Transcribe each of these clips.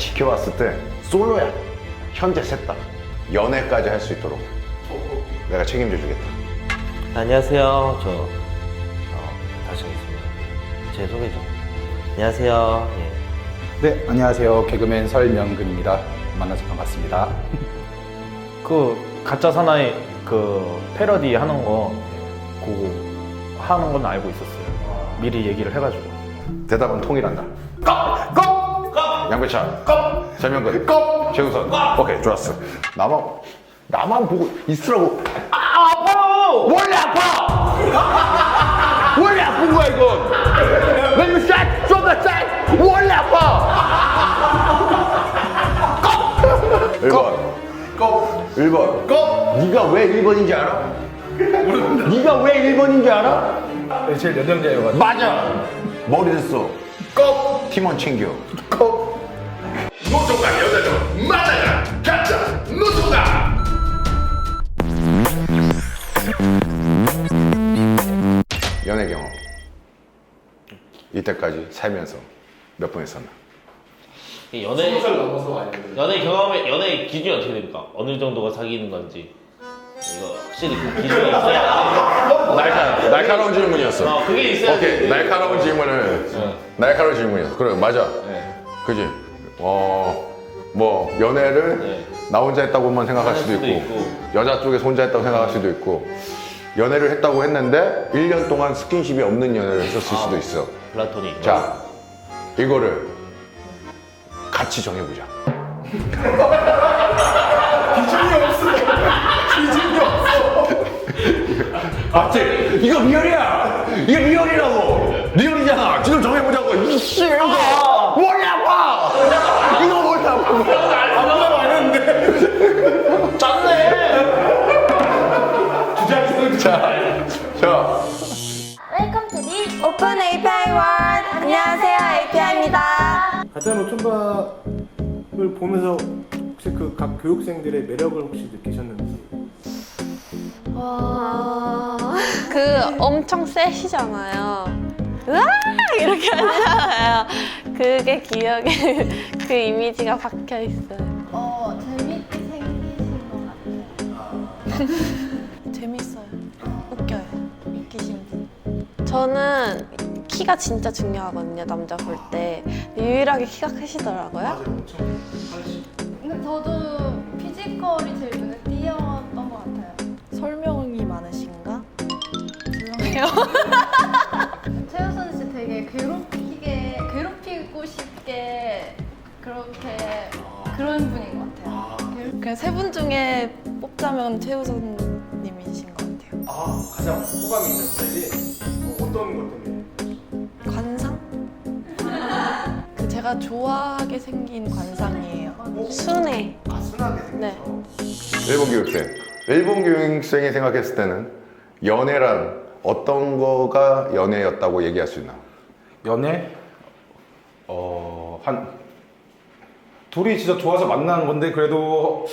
지켜봤을 때 솔로야. 현재 셋다. 연애까지 할 수 있도록 내가 책임져 주겠다. 안녕하세요. 저 어, 다시 하겠습니다. 제 소개 좀. 안녕하세요. 예. 네, 안녕하세요. 개그맨 설명근입니다. 만나서 반갑습니다. 그 가짜 사나이 그 패러디 하는 거 그거 하는 건 알고 있었어요. 미리 얘기를 해가지고. 대답은 통일한다. 양배차. 꺽! 설명근. 꺽! 최우선. 오케이, 좋았어. 나만, 나만 보고 있으라고. 아, 아파요! 원래 아파! 원래 아픈 거야, 이건! Me start from the start! 원래 아파! 꺽! 1번. 꺽! 1번. 꺽! 네가 왜 1번인지 알아? 네가 왜 1번인지 알아? 제일 연령자여가지고. 맞아. 머리 됐어. 꼭 팀원 챙겨. 꼭. 이때까지 살면서 몇 번 했었나? 이 연애 연애 경험의 연애 기준이 어떻게 됩니까? 어느 정도가 사귀는 건지 이거 확실히 그 기준이 있어야 날카 날카로운 질문이었어. 어 그게 있어야 오케이 돼. 날카로운 질문을 날카로운 질문이었어. 그래 맞아. 네. 그지. 어뭐 연애를 네. 나 혼자 했다고만 생각할 수도 수도 있고, 있고. 여자 쪽에서 혼자 했다고 생각할 수도 있고 연애를 했다고 했는데 1년 동안 스킨십이 없는 연애를 했었을 수도 있어. 플라토닉. 자, 이거를 같이 정해보자. 기준이 없어. 기준이 없어. 맞지? 이거 리얼이야. 이게 리얼이라고. 리얼이잖아. 지금 정해보자고. 이씨, 이거 자, 자. 웰컴 투 디 오픈 API 원 안녕하세요 API입니다. 가짜 노총각을 보면서 혹시 그 각 교육생들의 매력을 혹시 느끼셨는지. 그 엄청 세시잖아요. 으아! 이렇게 하잖아요. 그게 기억에 그 이미지가 박혀 있어요. 어, 재밌게 생기신 것 같아요. 분 저는 키가 진짜 중요하거든요 남자 볼 때 유일하게 키가 크시더라고요 근데 저도 피지컬이 제일 눈에 띄었던 것 같아요. 설명이 많으신가? 죄송해요 최우선 씨 되게 괴롭히게, 괴롭히고 싶게 그렇게 그런 분인 것 같아요. 괴롭- 그냥 세 분 중에 뽑자면 최우선님이신 것 같아요. 아 가장 호감이 있는 스타일이 어, 어떤 것 때문에 관상? 그 제가 좋아하게 생긴 관상이에요. 순해. 아 순하게 생겨서 네. 일본 교육생. 일본 교육생이 생각했을 때는 연애란 어떤 거가 연애였다고 얘기할 수 있나? 연애? 어, 한, 둘이 진짜 좋아서 만난 건데, 그래도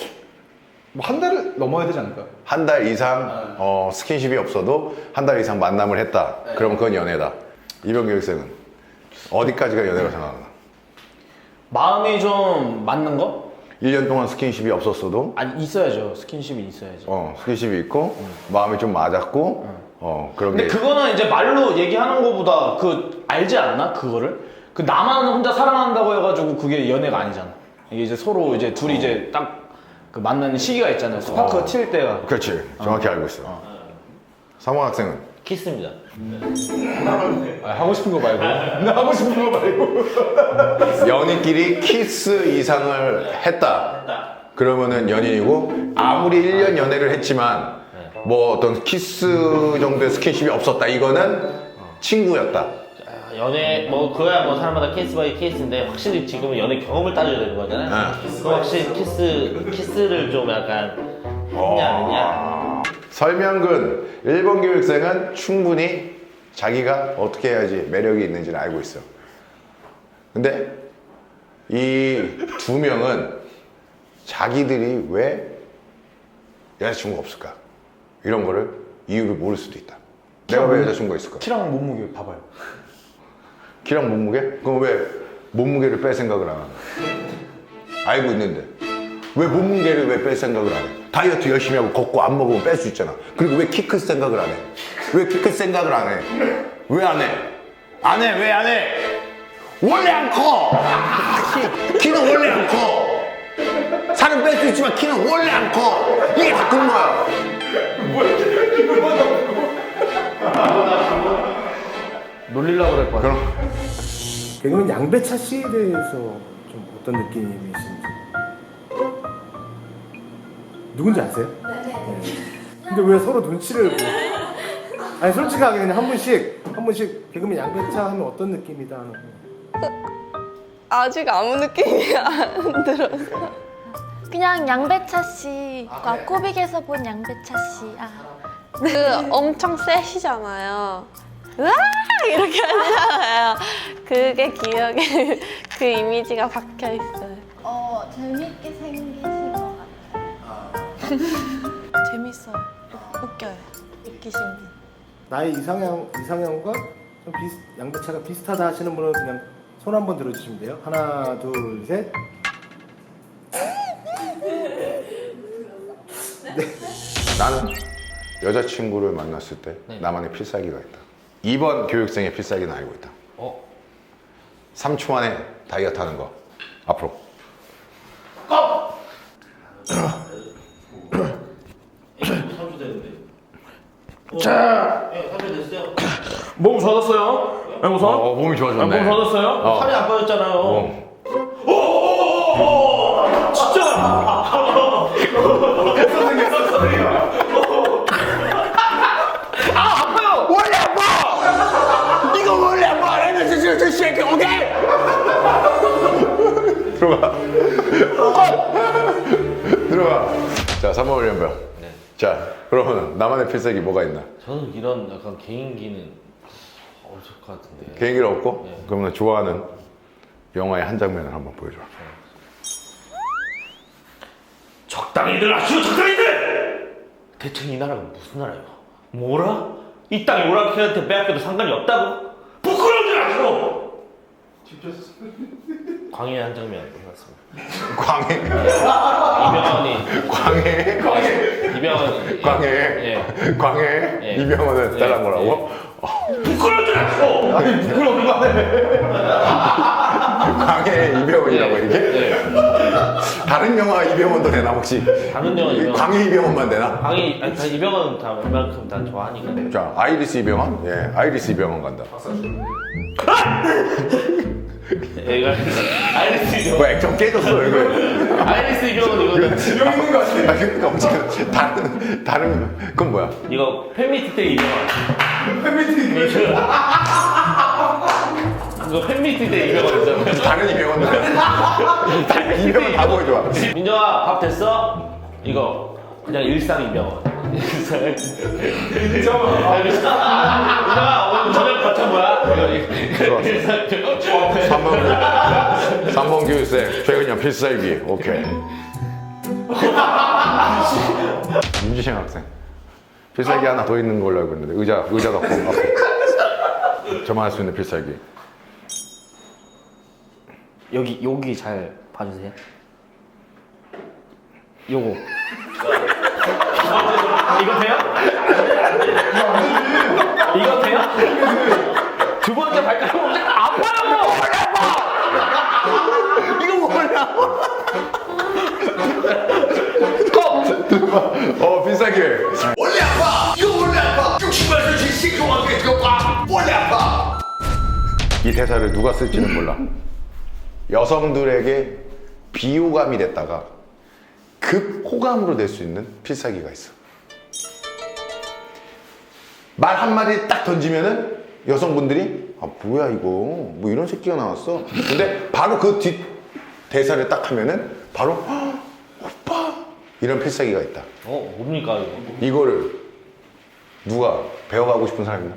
뭐한 달을 넘어야 되지 않을까요? 한 달 이상 어, 스킨십이 없어도 한 달 이상 만남을 했다. 그러면 그건 연애다. 이병 교육생은 어디까지가 연애라고 생각하나? 마음이 좀 맞는 거? 1년 동안 스킨십이 없었어도 아니 있어야죠. 스킨십이 있어야죠. 어, 스킨십이 있고 마음이 좀 맞았고 어, 그런 근데 게 그거는 이제 말로 얘기하는 거보다 그 알지 않나 그거를? 그 나만 혼자 사랑한다고 해가지고 그게 연애가 아니잖아. 이게 이제 서로 이제 둘이 이제 딱 그 만나는 시기가 있잖아요. 스파크 어. 튈 때가. 그렇지. 정확히 알고 있어. 상원 학생은 키스입니다. 아, 하고 싶은 거 말고. 나 하고 싶은 거 말고. 연인끼리 키스 이상을 했다. 그러면은 연인이고 아무리 1년 연애를 했지만 뭐 어떤 키스 정도의 스킨십이 없었다. 이거는 친구였다. 아, 연애 뭐 그거야 뭐 사람마다 케이스 바이 케이스인데 확실히 지금은 연애 경험을 따져야 되는 거잖아요. 그럼 확실히 키스 키스를 좀 약간 했냐 안 했냐. 설명근 1번 교육생은 충분히 자기가 어떻게 해야지 매력이 있는지를 알고 있어. 근데 이 두 명은 자기들이 왜 여자친구가 없을까? 이런 거를 이유를 모를 수도 있다. 내가 왜 여자친구가 있을까? 키랑 몸무게 봐봐요. 키랑 몸무게? 그럼 왜 몸무게를 뺄 생각을 안 하나? 알고 있는데 왜 몸무게를 왜 뺄 생각을 안 해? 다이어트 열심히 하고 걷고 안 먹으면 뺄 수 있잖아. 그리고 왜 키 클 생각을 안 해? 왜 키 클 생각을 안 해? 왜 안 해? 안 해? 왜 안 해? 원래 안 커! 키, 키는 원래 안 커! 살은 뺄 수 있지만 키는 원래 안 커! 이게 바꾼 거야! 놀리려고 그럴 것 같아. 그럼 개그맨 양배차 씨에 대해서 좀 어떤 느낌이신지. 누군지 아세요? 네. 근데 왜 서로 눈치를 보- 아니 솔직하게 그냥 한 분씩 한 분씩 개그맨 양배차 하면 어떤 느낌이다 하는 거. 아직 아무 느낌이 안 들어서. 그냥 양배차 씨과 꼬빅에서 본 양배차 씨. 아. 그 엄청 세시잖아요. 으아! 이렇게 하잖아요. 그게 기억에 그 이미지가 박혀 있어요. 어 재밌게 생기신 것 같아요. 재밌어요. 웃겨요. 웃기신 분. 나의 이상형 이상형과 좀 비슷 양배차가 비슷하다 하시는 분은 그냥 손 한번 들어주시면 돼요. 하나 둘 셋. 나는 여자친구를 만났을 때 나만의 필살기가 있다. 2번 교육생의 필살기는 알고 있다. 어? 3초 만에 다이어트 하는 거. 앞으로. 삼주 되는데. 자. 예, 삼주 됐어요. 몸 좋아졌어요? 네, 우선? 어, 몸이 좋아졌네. 몸 좋아졌어요? 어. 살이 안 빠졌잖아요. 어. 원래 진짜 저 새끼 오케이? 들어가. 들어가. 자, 3번 훈련병. 자, 그러면 나만의 필살기 뭐가 있나? 저는 이런 약간 개인기는 없을 것 같은데. 개인기를 없고? 네. 그러면 좋아하는 영화의 한 장면을 한번 보여줘. 적당히들 하시오 적당히들 대체 이 나라가 무슨 나라예요? 뭐라? 이 땅이 오랑캐한테 빼앗겨도 상관이 없다고? 광해의 한 장면 봤습니다. 광해, 이병헌이 광해, 광해, 이병헌 광해, 예. 광해, 예. 이병헌을 예. 따라한 거라고? 부끄러움들 하시오 광해 이병헌이라고 예. 이게? 예. 다른 영화 이병헌도 되나 혹시? 다른 영화 이병헌. 광해 이병헌만 되나? 광희 아니 다 이병헌 다 웬만큼 다 좋아하니까. 자, 아이리스 이병헌? 예, 아이리스 이병헌 간다. 얘가 아이리스 이병헌. 뭐 액션 깨졌어 얼굴. 아이리스 이병헌 이거는 지금 있는 거 같아. 아, 그러니까 어쨌든 다른 다른 그건 뭐야? 이거 팬미트 때 이병헌. 팬미트 이거 팬미트 때 이병헌이잖아. 다른 이병헌. 이병헌 다 보여줘. 민정아 밥 됐어? 이거 그냥 일상 이병헌. 일상. 민정아. 민정아 오늘 저녁 거쳐 뭐야? 일상 이병헌. 3번 3번 교육생 최근현 필살기 오케이. 윤지신 학생 필살기 하나 더 있는 걸로 알고 있는데 의자 의자 갖고 앞에 저만 할 수 있는 필살기. 여기, 여기 잘 봐주세요. 요거. 이거 돼요? 이거 돼요? 두 번째 발가락 아파요! 이거 뭐야? 어 필살기. 원래 아파 이거 원래 아파 68세 지식 종합계 교과 원래 아파 이 대사를 누가 쓸지는 몰라. 여성들에게 비호감이 됐다가 급 호감으로 될 수 있는 필살기가 있어. 말 한마디 딱 던지면은 여성분들이 아 뭐야 이거 뭐 이런 새끼가 나왔어. 근데 바로 그 뒷 대사를 딱 하면은 바로 "헉, 오빠 이런 필살기가 있다. 어 뭡니까 이거? 이거를 누가 배워가고 싶은 사람 있나?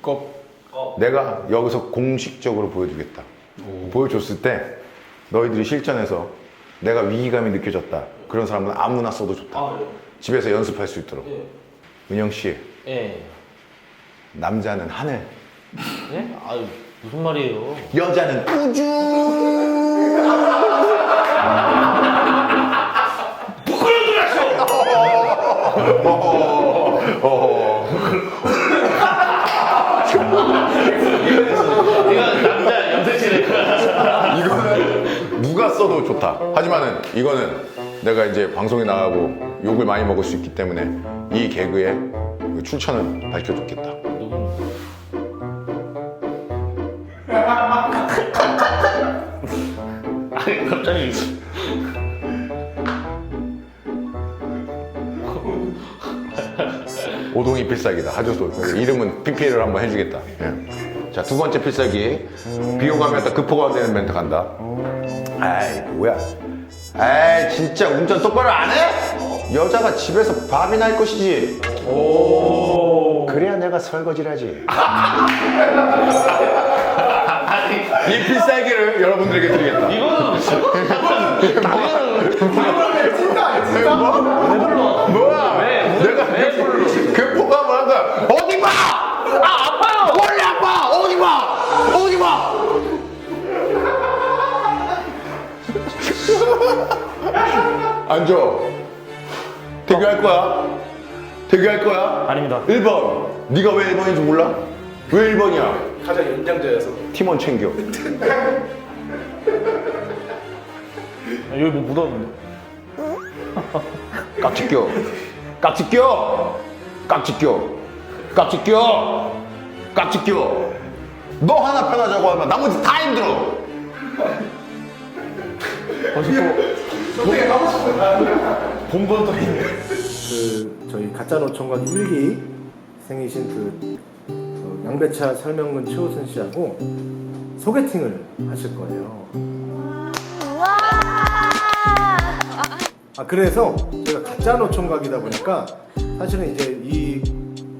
거. 내가 여기서 공식적으로 보여주겠다. 보여줬을 때 너희들이 실전에서 내가 위기감이 느껴졌다. 그런 사람은 아무나 써도 좋다. 집에서 연습할 수 있도록. 은영 씨, 예. 남자는 하늘, 예? 아유 무슨 말이에요? 여자는 우주. 이거 이거는 누가 써도 좋다. 하지만은 이거는 내가 이제 방송에 나가고 욕을 많이 먹을 수 있기 때문에 이 개그의 그 출처는 밝혀줬겠다. 아니 갑자기 오동이 필살기다. 하조도 이름은 PPL을 한번 해주겠다. 예. 자, 두 번째 필살기. 하면 딱 급호가 되는 멘트 간다. 아이, 뭐야. 아이, 진짜 운전 똑바로 안 해? 여자가 집에서 밥이나 할 것이지. 그래야 내가 설거지를 하지. 이 필살기를 여러분들에게 드리겠다. 이거는 뭐야? 내가 급호가 뭐 앉아. 대교할 거야? 대교할 거야? 아닙니다. 1번. 네가 왜 1번인지 몰라? 왜 1번이야? 가장 연장자여서. 팀원 챙겨. 여기 뭐 묻었는데. 깍지 껴. 깍지 껴. 깍지 껴. 깍지 껴. 깍지 껴. 너 하나 편하자고 하면 나머지 다 힘들어. 본번 또 있네. 그 저희 가짜 노총각 일기 생이신 그 어, 양배차 설명근 최호순 씨하고 소개팅을 하실 거예요. 아 그래서 제가 가짜 노총각이다 보니까 사실은 이제 이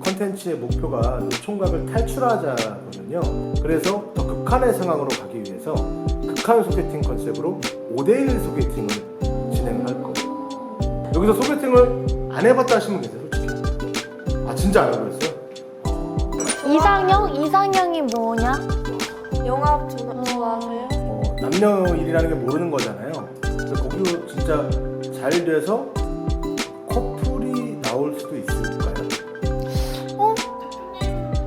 컨텐츠의 목표가 노총각을 탈출하자거든요. 그래서 더 극한의 상황으로 가기 위해서 극한 소개팅 컨셉으로 5대1 소개팅을 진행을 할 거예요. 여기서 소개팅을 안 해봤다 하시면 계세요, 솔직히. 아 진짜 안 해보셨어요? 이상형? 이상형이 뭐냐? 영화 좀 좋아하세요? 어, 남녀 일이라는 게 모르는 거잖아요. 근데 거기로 진짜 잘 돼서 커플이 나올 수도 있을까요?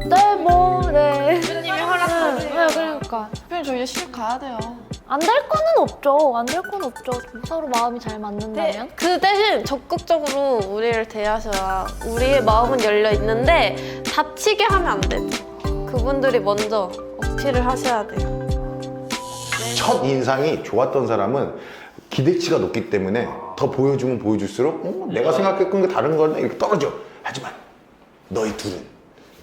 네, 뭐, 네. 대표님이 허락하세요. 네, 그러니까. 대표님 저희 실 가야 돼요. 안 될 거는 없죠. 안 될 건 없죠. 서로 마음이 잘 맞는다면. 그 대신 적극적으로 우리를 대하셔야 우리의 마음은 열려 있는데 다치게 하면 안 되죠. 그분들이 먼저 어필을 하셔야 돼요. 첫 인상이 좋았던 사람은 기대치가 높기 때문에 더 보여주면 보여줄수록 어, 내가 생각했던 게 다른 거네 이렇게 떨어져. 하지만 너희 둘은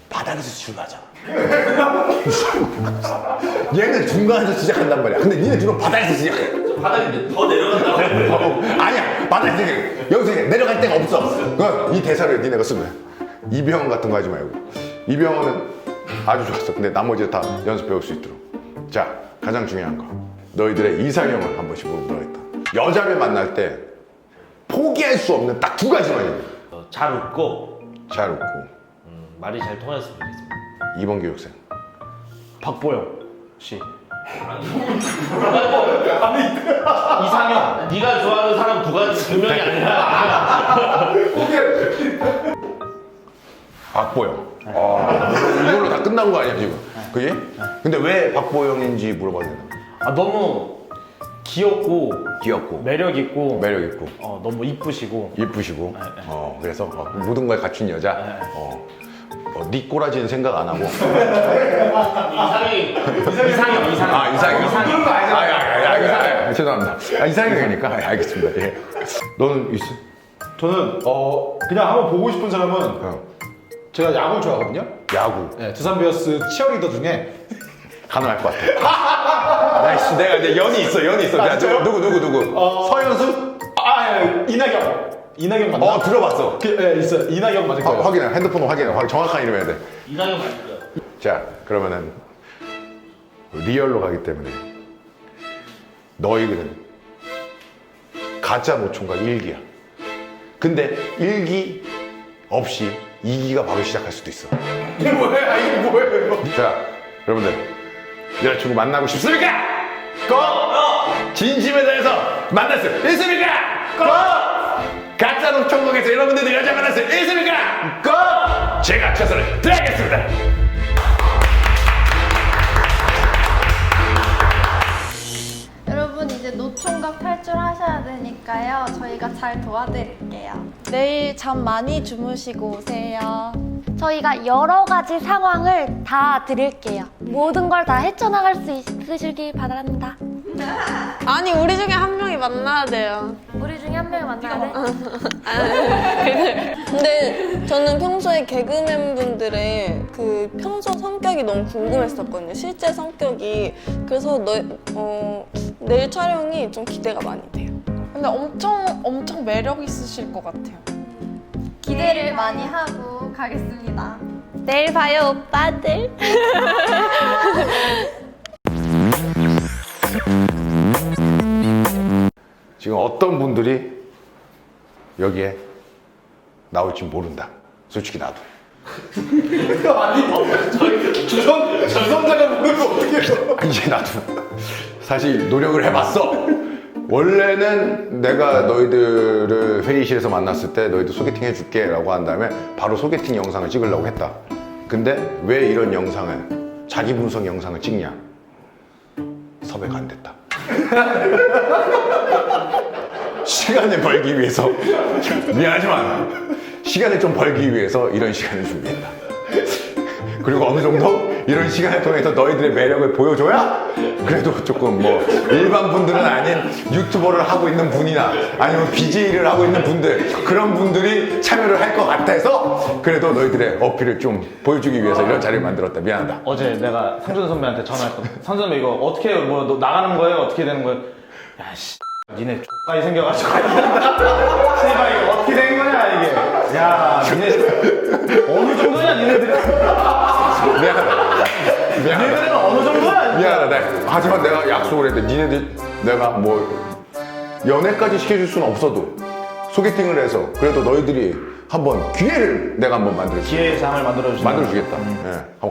바닥에서 출발하잖아. 얘는 중간에서 시작한단 말이야. 근데 니네 둘은 바닥에서 시작해. 바닥인데 더 내려간다고. 어, 아니야 바닥에서 시작해. 여기서 시작해. 내려갈 데가 없어. 어, 이 대사를 니네가 쓰면 돼. 이병헌 같은 거 하지 말고. 이병헌은 아주 좋았어. 근데 나머지 다 연습 배울 수 있도록. 자, 가장 중요한 거. 너희들의 이상형을 한 번씩 물어보겠다. 여자를 만날 때 포기할 수 없는 딱 두 가지만 있는. 어, 잘 웃고 잘 웃고 음, 말이 잘 통했으면 좋겠습니다. 2번 교육생. 박보영 씨. 이상형. 네가 좋아하는 사람 두 가지 두 명이 아니라 박보영. 아, 이걸로 다 끝난 거 아니야 지금? 그지? 근데 왜 박보영인지 물어봐도 되나? 아 너무 귀엽고 귀엽고 매력 있고 매력 있고 어, 너무 이쁘시고 이쁘시고 어 그래서 어, 모든 걸 갖춘 여자 어, 어, 네 꼬라지는 생각 안 하고 이상형이 이상형 이상형 아 이상형 이상형. 아, 아, 아, 아, 아, 죄송합니다 아 이상형이니까 아, 알겠습니다 예. 너는 있어? 저는 어 그냥 한번 보고 싶은 사람은 어, 제가 야구 좋아하거든요. 야구 네, 두산 베어스 치어리더 중에 가능할 것 같아 나이스 내가 이제 연이 있어 연이 있어 야, 진짜요? 누구 누구 누구 어. 서현수? 아 예, 이나경 이나경 맞나? 어 들어봤어 그, 예, 있어요. 이나경 맞을 화- 거예요. 확인해 핸드폰 확인해 확- 정확한 이름 해야 돼 이상형 맞을 거야. 자, 그러면은 리얼로 가기 때문에 너희들은 가짜 노총각 일기야. 근데 일기 없이 이기가 바로 시작할 수도 있어. 이게 뭐야? 아, 이게 뭐예요? 자, 여러분들 여자친구 만나고 싶습니까? 꼭 진심에 대해서 만날 수 있습니까? 꼭 가짜 노총각에서 여러분들도 여자 만날 수 있습니까? 꼭 제가 최선을 다하겠습니다. 여러분 이제 노총각 탈출하셔야 되니까요. 저희가 잘 도와드릴게요. 내일 잠 많이 주무시고 오세요. 저희가 여러 가지 상황을 다 드릴게요. 모든 걸 다 헤쳐나갈 수 있으시길 바랍니다. 아니 우리 중에 한 명이 만나야 돼요. 한 명을 만나야 돼? 근데 저는 평소에 개그맨 분들의 그 평소 성격이 너무 궁금했었거든요. 실제 성격이. 그래서 너, 어, 내일 촬영이 좀 기대가 많이 돼요. 근데 엄청 엄청 매력 있으실 것 같아요. 기대를 많이 하고 가겠습니다. 내일 봐요, 오빠들. 지금 어떤 분들이 여기에 나올지 모른다. 솔직히 나도. 주선 주선자가 모르면 어떻게 해요? 이제 나도 사실 노력을 해봤어. 원래는 내가 너희들을 회의실에서 만났을 때 너희들 소개팅 해줄게 라고 한 다음에 바로 소개팅 영상을 찍으려고 했다. 근데 왜 이런 영상을, 자기 분석 영상을 찍냐? 섭외가 안 됐다. 시간을 벌기 위해서 미안하지만 시간을 좀 벌기 위해서 이런 시간을 준비했다. 그리고 어느 정도 이런 시간을 통해서 너희들의 매력을 보여줘야 그래도 조금 뭐 일반 분들은 아닌 유튜버를 하고 있는 분이나 아니면 BJ를 하고 있는 분들 그런 분들이 참여를 할 것 같아서 그래도 너희들의 어필을 좀 보여주기 위해서 이런 자리를 만들었다 미안하다 어제 내가 상준 선배한테 전화했거든. 상준 선배 이거 어떻게 해요? 뭐 너 나가는 거예요? 어떻게 되는 거예요? 야 씨, 니네 족까지 생겨가지고 씨발 이거 어떻게 된 거냐 이게. 야 니네 어느 정도냐 니네들? 미안하다 미안하다 니네들은 어느 정도야? 미안하다 내- 하지만 내가 약속을 했는데 니네들 내가 뭐 연애까지 시켜줄 수는 없어도 소개팅을 해서 그래도 너희들이 한번 기회를 내가 한번 만들어 기회의 장을 만들어 주시면 만들어 주겠다. 예. 한번